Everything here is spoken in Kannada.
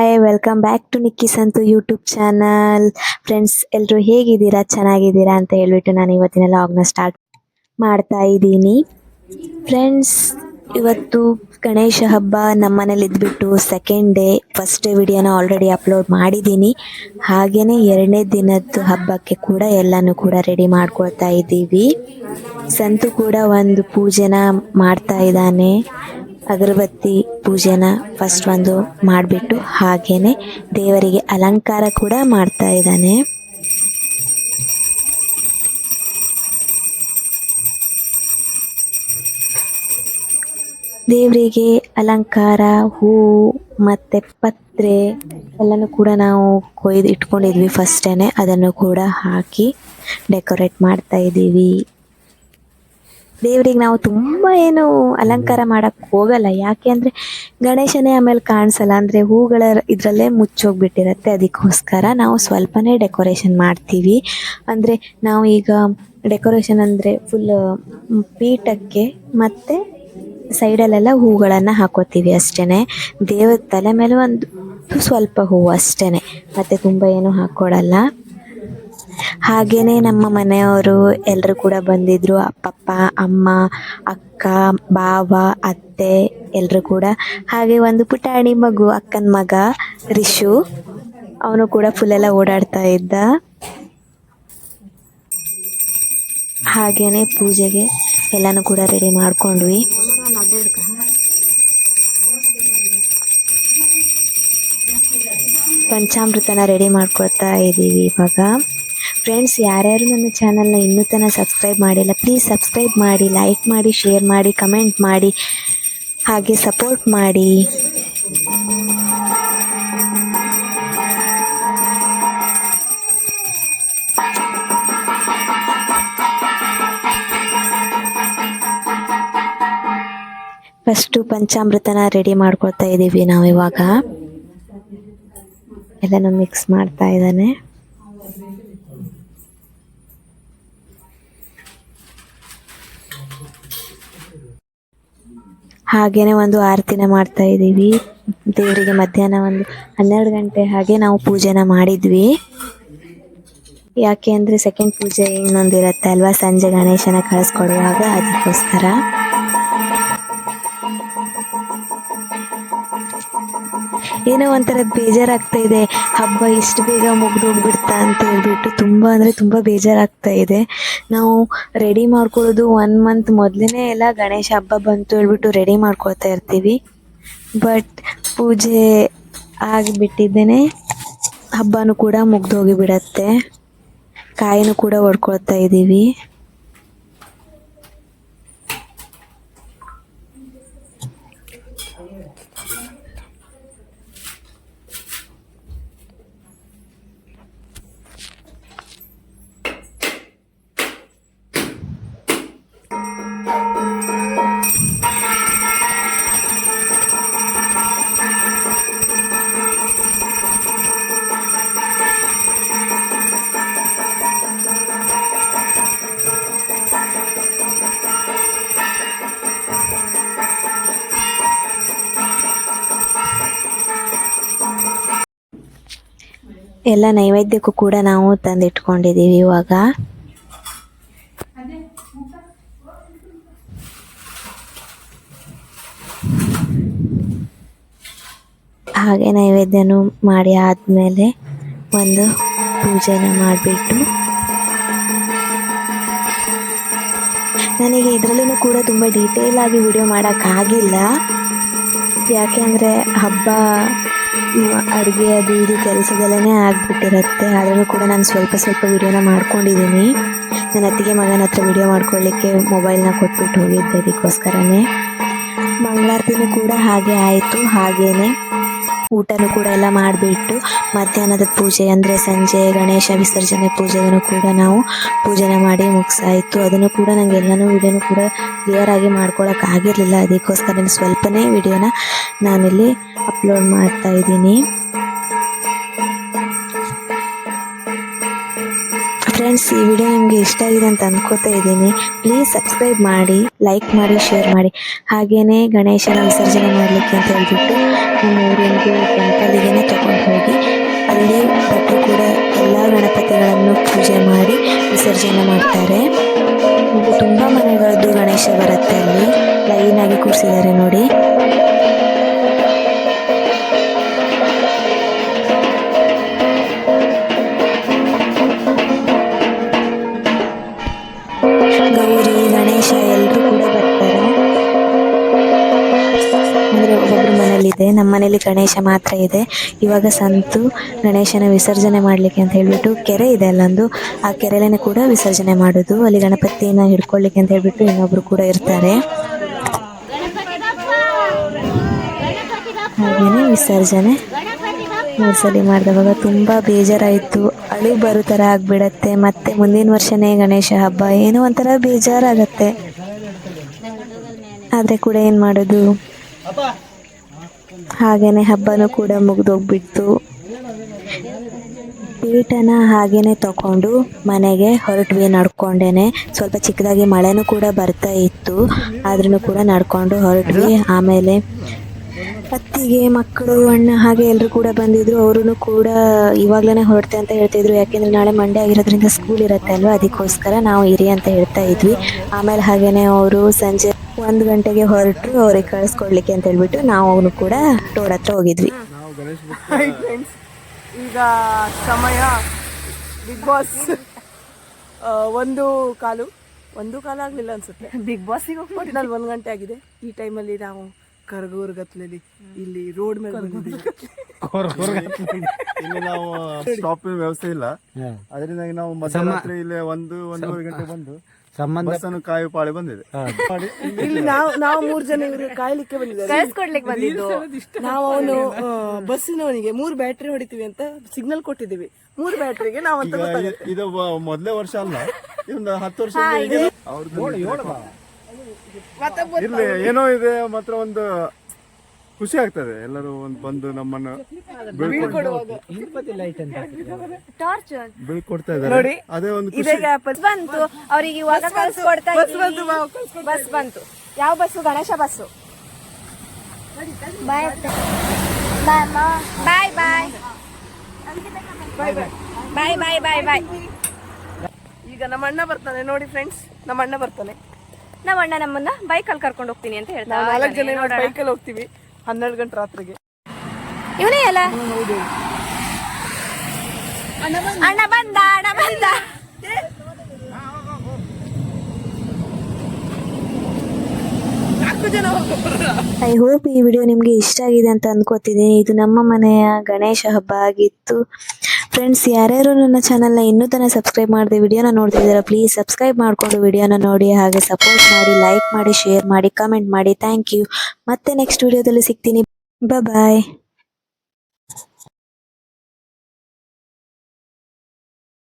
Hi welcome back to Nikki Santu YouTube channel friends ಎಲ್ಲರೂ ಹೇಗಿದ್ದೀರಾ? ಚೆನ್ನಾಗಿದ್ದೀರಾ ಅಂತ ಹೇಳಿಬಿಟ್ಟು ನಾನು ಇವತ್ತಿನ ಲಾಗ್ನ ಸ್ಟಾರ್ಟ್ ಮಾಡ್ತಾ ಇದ್ದೀನಿ. ಫ್ರೆಂಡ್ಸ್ ಇವತ್ತು ಗಣೇಶ ಹಬ್ಬ ನಮ್ಮನೇಲಿ ಇದ್ಬಿಟ್ಟು ಸೆಕೆಂಡ್ ಡೇ ಫಸ್ಟ್ ಡೇ ವಿಡಿಯೋನ ಆಲ್ರೆಡಿ ಅಪ್ಲೋಡ್ ಮಾಡಿದ್ದೀನಿ. ಹಾಗೆಯೇ ಎರಡನೇ ದಿನದ್ದು ಹಬ್ಬಕ್ಕೆ ಕೂಡ ಎಲ್ಲನೂ ಕೂಡ ರೆಡಿ ಮಾಡ್ಕೊಳ್ತಾ ಇದ್ದೀವಿ. ಸಂತು ಕೂಡ ಒಂದು ಪೂಜೆನ ಮಾಡ್ತಾ ಇದ್ದಾನೆ. ಅಗರಬತ್ತಿ ಪೂಜೆನ ಫಸ್ಟ್ ಒಂದು ಮಾಡಿಬಿಟ್ಟು ಹಾಗೇನೆ ದೇವರಿಗೆ ಅಲಂಕಾರ ಕೂಡ ಮಾಡ್ತಾ ಇದ್ದಾನೆ. ದೇವರಿಗೆ ಅಲಂಕಾರ ಹೂವು ಮತ್ತೆ ಪತ್ರೆ ಎಲ್ಲನೂ ಕೂಡ ನಾವು ಕೊಯ್ದು ಇಟ್ಕೊಂಡಿದ್ವಿ ಫಸ್ಟೇ ಅದನ್ನು ಕೂಡ ಹಾಕಿ ಡೆಕೋರೇಟ್ ಮಾಡ್ತಾ ಇದ್ದೀವಿ. ದೇವ್ರಿಗೆ ನಾವು ತುಂಬ ಏನು ಅಲಂಕಾರ ಮಾಡಕ್ ಹೋಗಲ್ಲ. ಯಾಕೆ ಅಂದರೆ ಗಣೇಶನೇ ಆಮೇಲೆ ಕಾಣಿಸಲ್ಲ. ಅಂದರೆ ಹೂಗಳ ಇದರಲ್ಲೇ ಮುಚ್ಚೋಗ್ಬಿಟ್ಟಿರತ್ತೆ. ಅದಕ್ಕೋಸ್ಕರ ನಾವು ಸ್ವಲ್ಪನೇ ಡೆಕೋರೇಷನ್ ಮಾಡ್ತೀವಿ. ಅಂದರೆ ನಾವು ಈಗ ಡೆಕೋರೇಷನ್ ಅಂದರೆ ಫುಲ್ ಪೀಠಕ್ಕೆ ಮತ್ತು ಸೈಡಲ್ಲೆಲ್ಲ ಹೂಗಳನ್ನು ಹಾಕೋತೀವಿ ಅಷ್ಟೇ ದೇವ್ರ ತಲೆ ಮೇಲೆ ಒಂದು ಸ್ವಲ್ಪ ಹೂವು ಅಷ್ಟೇ ಮತ್ತು ತುಂಬ ಏನು ಹಾಕ್ಕೊಡಲ್ಲ ಹಾಗೇನೆ ನಮ್ಮ ಮನೆಯವರು ಎಲ್ಲರೂ ಕೂಡ ಬಂದಿದ್ರು. ಪಪ್ಪ ಅಮ್ಮ, ಅಕ್ಕ ಬಾವ ಅತ್ತೆ ಎಲ್ಲರೂ ಕೂಡ. ಹಾಗೆ ಒಂದು ಪುಟಾಣಿ ಮಗು, ಅಕ್ಕನ ಮಗ ರಿಶು ಅವನು ಕೂಡ ಫುಲ್ ಎಲ್ಲ ಓಡಾಡ್ತಾ ಇದ್ದ. ಹಾಗೇನೆ ಪೂಜೆಗೆ ಎಲ್ಲನೂ ಕೂಡ ರೆಡಿ ಮಾಡ್ಕೊಂಡ್ವಿ. ಪಂಚಾಮೃತನ ರೆಡಿ ಮಾಡ್ಕೊಳ್ತಾ ಇದ್ದೀವಿ ಇವಾಗ. ಫ್ರೆಂಡ್ಸ್ ಯಾರ್ಯಾರು ನನ್ನ ಚಾನಲ್ನ ಇನ್ನೂ ತನಕ ಸಬ್ಸ್ಕ್ರೈಬ್ ಮಾಡಿಲ್ಲ ಪ್ಲೀಸ್ ಸಬ್ಸ್ಕ್ರೈಬ್ ಮಾಡಿ ಲೈಕ್ ಮಾಡಿ ಶೇರ್ ಮಾಡಿ ಕಮೆಂಟ್ ಮಾಡಿ, ಹಾಗೆ ಸಪೋರ್ಟ್ ಮಾಡಿ. ಫಸ್ಟು ಪಂಚಾಮೃತನ ರೆಡಿ ಮಾಡ್ಕೊಳ್ತಾ ಇದ್ದೀವಿ ನಾವು ಇವಾಗ ಎಲ್ಲನೂ ಮಿಕ್ಸ್ ಮಾಡ್ತಾ ಇದ್ದಾನೆ. ಹಾಗೇನೆ ಒಂದು ಆರತಿನ ಮಾಡ್ತಾ ಇದ್ದೀವಿ. ದೇವರಿಗೆ ಮಧ್ಯಾಹ್ನ ಒಂದು ಹನ್ನೆರಡು ಗಂಟೆ ಹಾಗೆ ನಾವು ಪೂಜೆನ ಮಾಡಿದ್ವಿ. ಯಾಕೆ ಅಂದರೆ ಸೆಕೆಂಡ್ ಪೂಜೆ ಇನ್ನೊಂದಿರುತ್ತೆ ಅಲ್ವಾ? ಸಂಜೆ ಗಣೇಶನ ಕಳಿಸ್ಕೊಡುವಾಗ ಅದಕ್ಕೋಸ್ಕರ. ಏನೋ ಒಂಥರ ಬೇಜಾರಾಗ್ತಾ ಇದೆ. ಹಬ್ಬ ಇಷ್ಟು ಬೇಗ ಮುಗ್ದೋಗ್ಬಿಡ್ತಾ ಅಂತ ಹೇಳ್ಬಿಟ್ಟು ತುಂಬ ಅಂದರೆ ತುಂಬ ಬೇಜಾರಾಗ್ತಾ ಇದೆ. ನಾವು ರೆಡಿ ಮಾಡ್ಕೊಳ್ಳೋದು ಒನ್ ಮಂತ್ ಮೊದಲೇ ಎಲ್ಲ ಗಣೇಶ ಹಬ್ಬ ಬಂತು ಹೇಳ್ಬಿಟ್ಟು ರೆಡಿ ಮಾಡ್ಕೊಳ್ತಾ ಇರ್ತೀವಿ. ಬಟ್ ಪೂಜೆ ಆಗಿಬಿಟ್ಟಿದ್ದೇನೆ. ಹಬ್ಬನೂ ಕೂಡ ಮುಗ್ದೋಗಿಬಿಡತ್ತೆ. ಕಾಯಿನೂ ಕೂಡ ಹೊಡ್ಕೊಳ್ತಾ ಇದ್ದೀವಿ. ಎಲ್ಲ ನೈವೇದ್ಯಕ್ಕೂ ಕೂಡ ನಾವು ತಂದಿಟ್ಕೊಂಡಿದ್ದೀವಿ ಇವಾಗ. ಹಾಗೆ ನೈವೇದ್ಯನೂ ಮಾಡಿ ಆದಮೇಲೆ ಒಂದು ಪೂಜೆನ ಮಾಡಿಬಿಟ್ಟು. ನನಗೆ ಇದರಲ್ಲೂ ಕೂಡ ತುಂಬ ಡೀಟೇಲ್ ಆಗಿ ವಿಡಿಯೋ ಮಾಡೋಕ್ಕಾಗಿಲ್ಲ. ಯಾಕೆ ಅಂದರೆ ಹಬ್ಬ ಅಡುಗೆ ಅದು ಇದು ಕೆಲಸದಲ್ಲೇ ಆಗಿಬಿಟ್ಟಿರುತ್ತೆ. ಆದರೂ ಕೂಡ ನಾನು ಸ್ವಲ್ಪ ಸ್ವಲ್ಪ ವೀಡಿಯೋನ ಮಾಡ್ಕೊಂಡಿದ್ದೀನಿ ನನ್ನ ಅತ್ತಿಗೆ ಮಗನ ಹತ್ರ ವೀಡಿಯೋ ಮಾಡ್ಕೊಳ್ಳಿಕ್ಕೆ ಮೊಬೈಲ್ನ ಕೊಟ್ಬಿಟ್ಟು ಹೋಗಿದ್ದೆ ಅದಕ್ಕೋಸ್ಕರನೇ. ಮಂಗಳಾರತಿನೂ ಕೂಡ ಹಾಗೆ ಆಯಿತು, ಹಾಗೇನೆ. ಊಟನೂ ಕೂಡ ಎಲ್ಲ ಮಾಡಿಬಿಟ್ಟು ಮಧ್ಯಾಹ್ನದ ಪೂಜೆ ಅಂದರೆ ಸಂಜೆ ಗಣೇಶ ವಿಸರ್ಜನೆ ಪೂಜೆಯನ್ನು ಕೂಡ ನಾವು ಪೂಜೆನ ಮಾಡಿ ಮುಗಿಸಾಯಿತು. ಅದನ್ನು ಕೂಡ ನನಗೆ ಎಲ್ಲನೂ ವಿಡಿಯೋನು ಕೂಡ ಕ್ಲಿಯರ್ ಆಗಿ ಮಾಡ್ಕೊಳಕ್ಕೆ ಆಗಿರಲಿಲ್ಲ. ಅದಕ್ಕೋಸ್ಕರ ನಾನು ಸ್ವಲ್ಪನೇ ವಿಡಿಯೋನ ನಾನಿಲ್ಲಿ ಅಪ್ಲೋಡ್ ಮಾಡ್ತಾ ಇದ್ದೀನಿ. ಫ್ರೆಂಡ್ಸ್, ಈ ವಿಡಿಯೋ ನಿಮಗೆ ಇಷ್ಟ ಆಗಿದೆ ಅಂತ ಅನ್ಕೋತಾ ಇದ್ದೀನಿ. ಪ್ಲೀಸ್ ಸಬ್ಸ್ಕ್ರೈಬ್ ಮಾಡಿ ಲೈಕ್ ಮಾಡಿ ಶೇರ್ ಮಾಡಿ. ಹಾಗೇನೆ ಗಣೇಶನ ವಿಸರ್ಜನೆ ಮಾಡಲಿಕ್ಕೆ ಅಂತ ಹೇಳ್ಬಿಟ್ಟು ನಮ್ಮ ಊರಿಗೆ ಟೆಂಪಲ್ಗೆ ತಗೊಂಡು ಹೋಗಿ, ಅಲ್ಲಿ ಭಟ್ರು ಕೂಡ ಎಲ್ಲ ಗಣಪತಿಗಳನ್ನು ಪೂಜೆ ಮಾಡಿ ವಿಸರ್ಜನೆ ಮಾಡ್ತಾರೆ. ತುಂಬ ಮನೆಗಳದ್ದು ಗಣೇಶ ಬರುತ್ತೆ ಅಲ್ಲಿ. ಆಗಿ ಕೂರಿಸಿದ್ದಾರೆ ನೋಡಿ. ಒಬ್ಬೊಬ್ರ ಮನೇಲಿದೆ ನಮ್ಮ ಮನೆಯಲ್ಲಿ ಗಣೇಶ ಮಾತ್ರ ಇದೆ. ಇವಾಗ ಸಂತು ಗಣೇಶನ ವಿಸರ್ಜನೆ ಮಾಡಲಿಕ್ಕೆ ಅಂತ ಹೇಳ್ಬಿಟ್ಟು ಕೆರೆ ಇದೆ ಅಲ್ಲೊಂದು. ಆ ಕೆರೆಲೇನೆ ಕೂಡ ವಿಸರ್ಜನೆ ಮಾಡೋದು. ಅಲ್ಲಿ ಗಣಪತಿನ ಹಿಡ್ಕೊಳ್ಳಿಕ್ಕೆ ಅಂತ ಹೇಳ್ಬಿಟ್ಟು ಇನ್ನೊಬ್ರು ಕೂಡ ಇರ್ತಾರೆ. ಹಾಗೇನೆ ವಿಸರ್ಜನೆ. ಮೂರು ಸಲ ಮಾಡಿದವಾಗ ತುಂಬ ಬೇಜಾರಾಯಿತು. ಅಳು ಬರೋ ಥರ ಆಗಿಬಿಡತ್ತೆ. ಮತ್ತೆ ಮುಂದಿನ ವರ್ಷನೇ ಗಣೇಶ ಹಬ್ಬ. ಏನೋ ಒಂಥರ ಬೇಜಾರಾಗತ್ತೆ. ಆದರೆ ಕೂಡ ಏನು ಮಾಡೋದು? ಹಾಗೇನೆ ಹಬ್ಬನೂ ಕೂಡ ಮುಗಿದೋಗ್ಬಿಡ್ತು. ಪೀಠನ ಹಾಗೇನೆ ತಗೊಂಡು ಮನೆಗೆ ಹೊರಟ್ವಿ ನಡ್ಕೊಂಡೇನೆ. ಸ್ವಲ್ಪ ಚಿಕ್ಕದಾಗಿ ಮಳೆನೂ ಕೂಡ ಬರ್ತಾ ಇತ್ತು. ಆದ್ರೂ ಕೂಡ ನಡ್ಕೊಂಡು ಹೊರಟ್ವಿ. ಆಮೇಲೆ ಅತ್ತಿಗೆ ಮಕ್ಕಳು, ಅಣ್ಣ ಹಾಗೆ ಎಲ್ಲರೂ ಕೂಡ ಬಂದಿದ್ರು. ಅವರು ಕೂಡ ಇವಾಗ್ಲೇ ಹೊರಡ್ತೆ ಅಂತ ಹೇಳ್ತಿದ್ರು. ಯಾಕೆಂದ್ರೆ ನಾಳೆ ಮಂಡೇ ಆಗಿರೋದ್ರಿಂದ ಸ್ಕೂಲ್ ಇರುತ್ತೆ ಅಲ್ವಾ? ಅದಕ್ಕೋಸ್ಕರ ನಾವು ಇರಿ ಅಂತ ಹೇಳ್ತಾ ಇದ್ವಿ. ಆಮೇಲೆ ಹಾಗೇನೆ ಅವರು ಸಂಜೆ ಒಂದು ಗಂಟೆಗೆ ಹೊರಟು ಅವ್ರಿಗೆ ಕಳಿಸ್ಕೊಡ್ಲಿಕ್ಕೆ ಅಂತ ಹೇಳ್ಬಿಟ್ಟು ನಾವು ಕೂಡ ಟೋರ್ ಹತ್ರ ಹೋಗಿದ್ವಿ. ಈಗ ಸಮಯ ಬಿಗ್ ಬಾಸ್ ಒಂದು ಕಾಲು. ಒಂದು ಕಾಲ ಆಗಲಿಲ್ಲ ಅನ್ಸುತ್ತೆ. ಬಿಗ್ ಬಾಸಿಗೆ ಒಟ್ಟಿನಲ್ಲಿ ಒಂದು ಗಂಟೆ ಆಗಿದೆ. ಈ ಟೈಮಲ್ಲಿ ನಾವು ಕರಗೂರು ಗತ್ಲಲ್ಲಿ ಇಲ್ಲಿ ರೋಡ್ ಮೇಲೆ ಇಲ್ಲಿ ನಾವು ಸ್ಟಾಪಿನ ವ್ಯವಸ್ಥೆ ಇಲ್ಲ. ಅದರಿಂದಾಗಿ ನಾವು ಮಧ್ಯರಾತ್ರಿ ಇಲ್ಲಿ ಒಂದು ಒಂದೂವರೆ ಗಂಟೆ ಬಂದು ಬಸ್ ಅನ್ನು ಕಾಯು ಪಾಳಿ ಬಂದಿದೆ. ಇಲ್ಲಿ ನಾವು ನಾವು ಮೂರು ಜನ ಇವರು ಕಾಯ್ಲಿಕ್ಕೆ ಬಂದಿದ್ದಾರೆ. ಬಂದಿದ್ದು. ನಾವು ಅವನು ಬಸ್ಸಿನವನಿಗೆ ಮೂರು ಬ್ಯಾಟ್ರಿ ಹೊಡಿತೀವಿ ಅಂತ ಸಿಗ್ನಲ್ ಕೊಟ್ಟಿದ್ದೀವಿ. ಮೂರು ಬ್ಯಾಟ್ರಿಗೆ ನಾವು ಅಂತ ಇದು ಮೊದಲೇ ವರ್ಷ ಅಲ್ಲ. ಇದೊಂದು ಹತ್ತು ವರ್ಷ ಅವ್ರದ್ದು ಇರ್ಲಿ ಏನೋ ಇದೆ ಮಾತ್ರ ಒಂದು ಖುಷಿ ಆಗ್ತದೆ. ಎಲ್ಲರೂ ಒಂದು ಬಂದು ನಮ್ಮನ್ನು ಟಾರ್ಚ್ ಬೀಳ್ಕೊಡ್ತಾ ಇದ್ದಾರೆ. ಅದೇ ಒಂದು ಇದೀಗ ಬಸ್ ಬಂತು. ಅವರಿಗೆ ಇವಾಗ ಕಳ್ಸ್ಕೊಡ್ತಾ ಬಸ್ ಬಂತು ಯಾವ bus? Ganesha bus. Bye bye bye bye bye bye bye ಈಗ ನಮ್ಮ ಅಣ್ಣ ಬರ್ತಾನೆ. ನೋಡಿ ಫ್ರೆಂಡ್ಸ್ ನಮ್ಮ ಅಣ್ಣ ಬರ್ತಾನೆ. ನಮ್ಮ ಅಣ್ಣ ನಮ್ಮನ್ನ ಬೈಕಲ್ ಕರ್ಕೊಂಡು ಹೋಗ್ತೀನಿ ಅಂತ ಹೇಳ್ತಾರೆ ನಾಲ್ಕು ಜನ ಬೈಕಲ್ಲಿ ಹೋಗ್ತೀವಿ. ಹನ್ನೆರಡು ಗಂಟೆ ರಾತ್ರಿಗೆ. ಇವನೇ ಅಲ್ಲ? ಅಣ್ಣ ಬಂದ. ಅಣ್ಣ ಬಂದ ಐ ಹೋಪ್ ಈ ವಿಡಿಯೋ ನಿಮಗೆ ಇಷ್ಟ ಆಗಿದೆ ಅಂತ ಅನ್ಕೋತಿದ್ದೀನಿ. ಇದು ನಮ್ಮ ಮನೆಯ ಗಣೇಶ ಹಬ್ಬ ಆಗಿತ್ತು. ಫ್ರೆಂಡ್ಸ್ ಯಾರ್ಯಾರು ನನ್ನ ಚಾನಲ್ನ ಇನ್ನೂ ತನಕ ಸಬ್ಸ್ಕ್ರೈಬ್ ಮಾಡಿದೆ ವಿಡಿಯೋನ ನೋಡ್ತಿದ್ದೀರಾ ಪ್ಲೀಸ್ ಸಬ್ಸ್ಕ್ರೈಬ್ ಮಾಡಿಕೊಂಡು ವಿಡಿಯೋನ ನೋಡಿ, ಹಾಗೆ ಸಪೋರ್ಟ್ ಮಾಡಿ ಲೈಕ್ ಮಾಡಿ ಶೇರ್ ಮಾಡಿ ಕಮೆಂಟ್ ಮಾಡಿ. ಥ್ಯಾಂಕ್ ಯು ಮತ್ತೆ ನೆಕ್ಸ್ಟ್ ವಿಡಿಯೋದಲ್ಲಿ ಸಿಗ್ತೀನಿ. ಬಾಯ್